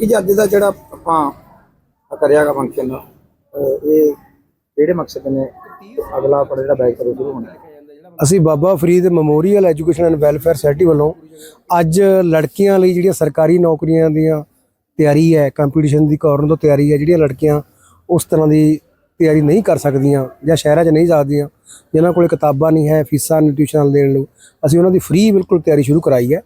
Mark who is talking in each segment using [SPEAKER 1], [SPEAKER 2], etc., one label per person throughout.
[SPEAKER 1] ਵਿੱਕੀ ਜੀ ਅੱਜ ਦਾ ਜਿਹੜਾ ਆਪਾਂ ਕਰਿਆਗਾ ਫੰਕਸ਼ਨ ਇਹ ਕਿਹੜੇ ਮਕਸਦ ਨੇ? ਅਗਲਾ ਆਪਣਾ ਜਿਹੜਾ ਬੈਚ ਕਰੂ ਸ਼ੁਰੂ ਹੋਣਾ।
[SPEAKER 2] ਅਸੀਂ Baba Farid memorial education and welfare society ਵੱਲੋਂ ਅੱਜ ਲੜਕੀਆਂ ਲਈ ਜਿਹੜੀਆਂ ਸਰਕਾਰੀ ਨੌਕਰੀਆਂ ਦੀਆਂ ਤਿਆਰੀ ਹੈ ਕੰਪੀਟੀਸ਼ਨ ਦੀ ਕਾਰਨ ਤੋਂ ਤਿਆਰੀ ਹੈ, ਜਿਹੜੀਆਂ ਲੜਕੀਆਂ ਉਸ ਤਰ੍ਹਾਂ ਦੀ ਤਿਆਰੀ ਨਹੀਂ ਕਰ ਸਕਦੀਆਂ ਜਾਂ ਸ਼ਹਿਰਾਂ 'ਚ ਨਹੀਂ ਜਾਂਦੀਆਂ, ਜਿਨ੍ਹਾਂ ਕੋਲੇ ਕਿਤਾਬਾਂ ਨਹੀਂ ਹੈ, ਫੀਸਾਂ ਨਹੀਂ ਟਿਊਸ਼ਨ ਦੇਣ ਨੂੰ, ਅਸੀਂ ਉਹਨਾਂ ਦੀ ਫ੍ਰੀ ਬਿਲਕੁਲ ਤਿਆਰੀ ਸ਼ੁਰੂ ਕਰਾਈ ਹੈ।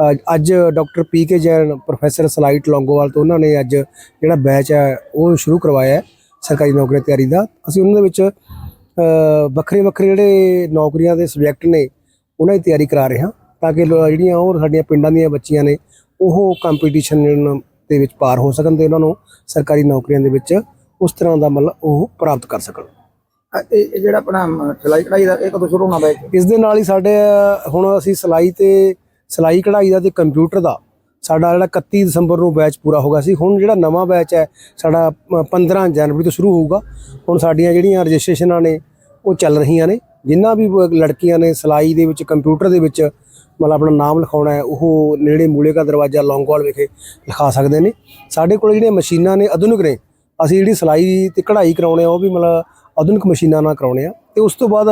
[SPEAKER 2] ਅੱਜ doctor P K Jain professor SLIET Longowal ਤੋਂ ਉਹਨਾਂ ਨੇ ਅੱਜ ਜਿਹੜਾ ਬੈਚ ਹੈ ਉਹ ਸ਼ੁਰੂ ਕਰਵਾਇਆ ਹੈ ਸਰਕਾਰੀ ਨੌਕਰੀ ਤਿਆਰੀ ਦਾ। ਅਸੀਂ ਉਹਨਾਂ ਦੇ ਵਿੱਚ ਵੱਖਰੇ ਵੱਖਰੇ ਜਿਹੜੇ ਨੌਕਰੀਆਂ ਦੇ ਸਬਜੈਕਟ ਨੇ ਉਹਨਾਂ ਦੀ ਤਿਆਰੀ ਕਰਾ ਰਹੇ ਹਾਂ ਤਾਂ ਕਿ ਜਿਹੜੀਆਂ ਹੋਰ ਸਾਡੀਆਂ ਪਿੰਡਾਂ ਦੀਆਂ ਬੱਚੀਆਂ ਨੇ ਉਹ ਕੰਪੀਟੀਸ਼ਨ ਦੇ ਵਿੱਚ ਪਾਰ ਹੋ ਸਕਣ ਤੇ ਉਹਨਾਂ ਨੂੰ ਸਰਕਾਰੀ ਨੌਕਰੀਆਂ ਦੇ ਵਿੱਚ ਉਸ ਤਰ੍ਹਾਂ ਦਾ ਮਤਲਬ ਉਹ ਪ੍ਰਾਪਤ ਕਰ ਸਕਣ।
[SPEAKER 1] ਇਹ ਜਿਹੜਾ ਆਪਣਾ ਸਿਲਾਈ ਕਢਾਈ ਦਾ ਇਹ ਕਦੋਂ ਸ਼ੁਰੂ ਹੋਣਾ ਬੈਚ
[SPEAKER 2] ਇਸ ਦੇ ਨਾਲ ਹੀ ਸਾਡੇ ਹੁਣ ਅਸੀਂ ਸਿਲਾਈ ਤੇ ਸਿਲਾਈ ਕਢਾਈ ਦਾ ਤੇ ਕੰਪਿਊਟਰ ਦਾ ਸਾਡਾ ਜਿਹੜਾ 31 ਦਸੰਬਰ ਨੂੰ ਬੈਚ ਪੂਰਾ ਹੋ ਗਿਆ ਸੀ। ਹੁਣ ਜਿਹੜਾ ਨਵਾਂ ਬੈਚ ਹੈ ਸਾਡਾ ਅ, 15 ਜਨਵਰੀ ਤੋਂ ਸ਼ੁਰੂ ਹੋਊਗਾ। ਹੁਣ ਸਾਡੀਆਂ ਜਿਹੜੀਆਂ ਰਜਿਸਟ੍ਰੇਸ਼ਨਾਂ ਨੇ ਉਹ ਚੱਲ ਰਹੀਆਂ ਨੇ। ਜਿੰਨਾ ਵੀ ਲੜਕੀਆਂ ਨੇ ਸਿਲਾਈ ਦੇ ਵਿੱਚ ਕੰਪਿਊਟਰ ਦੇ ਵਿੱਚ ਮਤਲਬ ਆਪਣਾ ਨਾਮ ਲਿਖਾਉਣਾ ਹੈ ਉਹ ਨੇੜੇ ਮੂਲੇ ਦਾ ਦਰਵਾਜ਼ਾ ਲੌਂਗਵਾਲ ਵਿਖੇ ਲਿਖਾ ਸਕਦੇ ਨੇ। ਸਾਡੇ ਕੋਲ ਜਿਹੜੀਆਂ ਮਸ਼ੀਨਾਂ ਨੇ ਆਧੁਨਿਕ ਨੇ ਅਸੀਂ ਜਿਹੜੀ ਸਿਲਾਈ ਤੇ ਕਢਾਈ ਕਰਾਉਣੇ ਆ ਉਹ ਵੀ ਮਤਲਬ ਆਧੁਨਿਕ ਮਸ਼ੀਨਾਂ ਨਾਲ ਕਰਾਉਣੇ ਆ। ਤੇ ਉਸ ਤੋਂ ਬਾਅਦ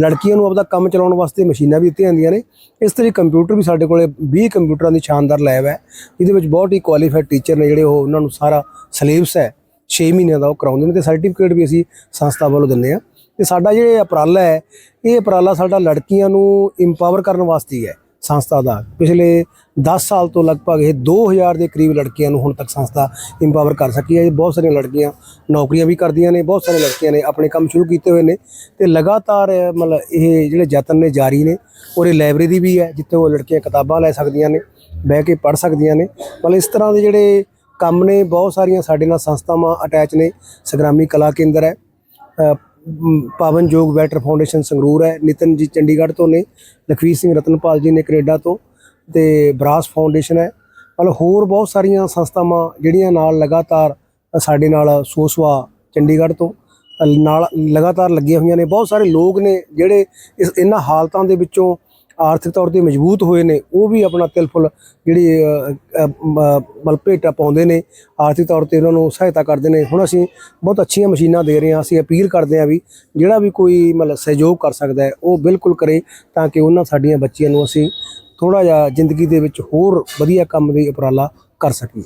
[SPEAKER 2] ਲੜਕੀਆਂ ਨੂੰ ਆਪਦਾ ਕੰਮ ਚਲਾਉਣ ਵਾਸਤੇ ਮਸ਼ੀਨਾਂ ਵੀ ਦਿੱਤੀਆਂ ਜਾਂਦੀਆਂ ਨੇ। ਇਸ ਤਰ੍ਹਾਂ ਕੰਪਿਊਟਰ ਵੀ ਸਾਡੇ ਕੋਲੇ 20 ਕੰਪਿਊਟਰਾਂ ਦੀ ਸ਼ਾਨਦਾਰ ਲੈਬ ਹੈ। ਜਿਹਦੇ ਵਿੱਚ ਬਹੁਤ ਹੀ ਕੁਆਲੀਫਾਈਡ ਟੀਚਰ ਨੇ ਜਿਹੜੇ ਉਹ ਉਹਨਾਂ ਨੂੰ ਸਾਰਾ ਸਿਲੇਬਸ ਹੈ 6 ਮਹੀਨਿਆਂ ਦਾ ਉਹ ਕਰਾਉਂਦੇ ਨੇ ਤੇ ਸਰਟੀਫਿਕੇਟ ਵੀ ਅਸੀਂ ਸੰਸਥਾ ਵੱਲੋਂ ਦਿੰਦੇ ਆ ਤੇ ਸਾਡਾ ਜਿਹੜੇ ਅਪਰਾਲਾ ਹੈ, ਇਹ ਉਪਰਾਲਾ ਸਾਡਾ ਲੜਕੀਆਂ ਨੂੰ ਇੰਪਾਵਰ ਕਰਨ ਵਾਸਤੇ ਹੈ। ਸੰਸਥਾ ਦਾ। ਪਿਛਲੇ 10 ਸਾਲ ਤੋਂ ਲਗਭਗ ਇਹ 2000 ਦੇ ਕਰੀਬ ਲੜਕੀਆਂ ਨੂੰ ਹੁਣ ਤੱਕ ਸੰਸਥਾ ਇੰਪਾਵਰ ਕਰ ਸਕੀ ਹੈ। ਇਹ ਬਹੁਤ ਸਾਰੀਆਂ ਲੜਕੀਆਂ ਨੌਕਰੀਆਂ ਵੀ ਕਰਦੀਆਂ ਨੇ, ਬਹੁਤ ਸਾਰੀਆਂ ਲੜਕੀਆਂ ਨੇ ਆਪਣੇ ਕੰਮ ਸ਼ੁਰੂ ਕੀਤੇ ਹੋਏ ਨੇ ਤੇ ਲਗਾਤਾਰ ਮਤਲਬ ਇਹ ਜਿਹੜੇ ਯਤਨ ਨੇ ਜਾਰੀ ਨੇ ਔਰ ਇਹ ਲਾਇਬ੍ਰੇਰੀ ਵੀ ਹੈ, ਜਿੱਥੇ ਉਹ ਲੜਕੀਆਂ ਕਿਤਾਬਾਂ ਲੈ ਸਕਦੀਆਂ ਨੇ, ਬਹਿ ਕੇ ਪੜ੍ਹ ਸਕਦੀਆਂ ਨੇ। ਮਤਲਬ ਇਸ ਤਰ੍ਹਾਂ ਦੇ ਜਿਹੜੇ ਕੰਮ ਨੇ, ਬਹੁਤ ਸਾਰੀਆਂ ਸਾਡੇ ਨਾਲ ਸੰਸਥਾਵਾਂ ਅਟੈਚ ਨੇ। ਸੰਗਰਾਮੀ ਕਲਾ ਕੇਂਦਰ ਹੈ ਪਾਵਨਯੋਗ ਵੈਟਰ ਫਾਊਂਡੇਸ਼ਨ ਸੰਗਰੂਰ ਹੈ। ਨਿਤਨ ਜੀ ਚੰਡੀਗੜ੍ਹ ਤੋਂ ਨੇ, ਲਖਵੀਰ ਸਿੰਘ ਰਤਨਪਾਲ ਜੀ ਨੇ ਕੈਨੇਡਾ ਤੋਂ ਤੇ ਬਰਾਸ ਫਾਊਂਡੇਸ਼ਨ ਹੈ। ਮਤਲਬ ਹੋਰ ਬਹੁਤ ਸਾਰੀਆਂ ਸੰਸਥਾਵਾਂ ਜਿਹੜੀਆਂ ਨਾਲ ਲਗਾਤਾਰ ਸਾਡੇ ਨਾਲ ਸੋਸਵਾ ਚੰਡੀਗੜ੍ਹ ਤੋਂ ਨਾਲ ਲਗਾਤਾਰ ਲੱਗੀਆਂ ਹੋਈਆਂ ਨੇ। ਬਹੁਤ ਸਾਰੇ ਲੋਕ ਨੇ ਜਿਹੜੇ ਇਸ ਇਹਨਾਂ ਹਾਲਤਾਂ ਦੇ ਵਿੱਚੋਂ ਆਰਥਿਕ ਤੌਰ ਤੇ ਮਜ਼ਬੂਤ ਹੋਏ ਨੇ ਉਹ ਵੀ ਆਪਣਾ ਤਿਲਫੁਲ ਜਿਹੜੀ ਅ, ਮਤਲਬ ਭੇਟਾ ਪਾਉਂਦੇ ਨੇ ਆਰਥਿਕ ਤੌਰ ਤੇ ਉਹਨਾਂ ਨੂੰ ਸਹਾਇਤਾ ਕਰਦੇ ਨੇ। ਹੁਣ ਅਸੀਂ ਬਹੁਤ ਅੱਛੀਆਂ ਮਸ਼ੀਨਾਂ ਦੇ ਰਹੇ ਹਾਂ ਅਸੀਂ ਅਪੀਲ ਕਰਦੇ ਹਾਂ ਵੀ ਜਿਹੜਾ ਵੀ ਕੋਈ ਮਤਲਬ ਸਹਿਯੋਗ ਕਰ ਸਕਦਾ ਹੈ ਉਹ ਬਿਲਕੁਲ ਕਰੇ ਤਾਂ ਕਿ ਉਹਨਾਂ ਸਾਡੀਆਂ ਬੱਚੀਆਂ ਨੂੰ ਅਸੀਂ ਥੋੜਾ ਜਿਹਾ ਜ਼ਿੰਦਗੀ ਦੇ ਵਿੱਚ ਹੋਰ ਵਧੀਆ ਕੰਮ ਦੀ ਉਪਰਾਲਾ ਕਰ ਸਕੀਏ।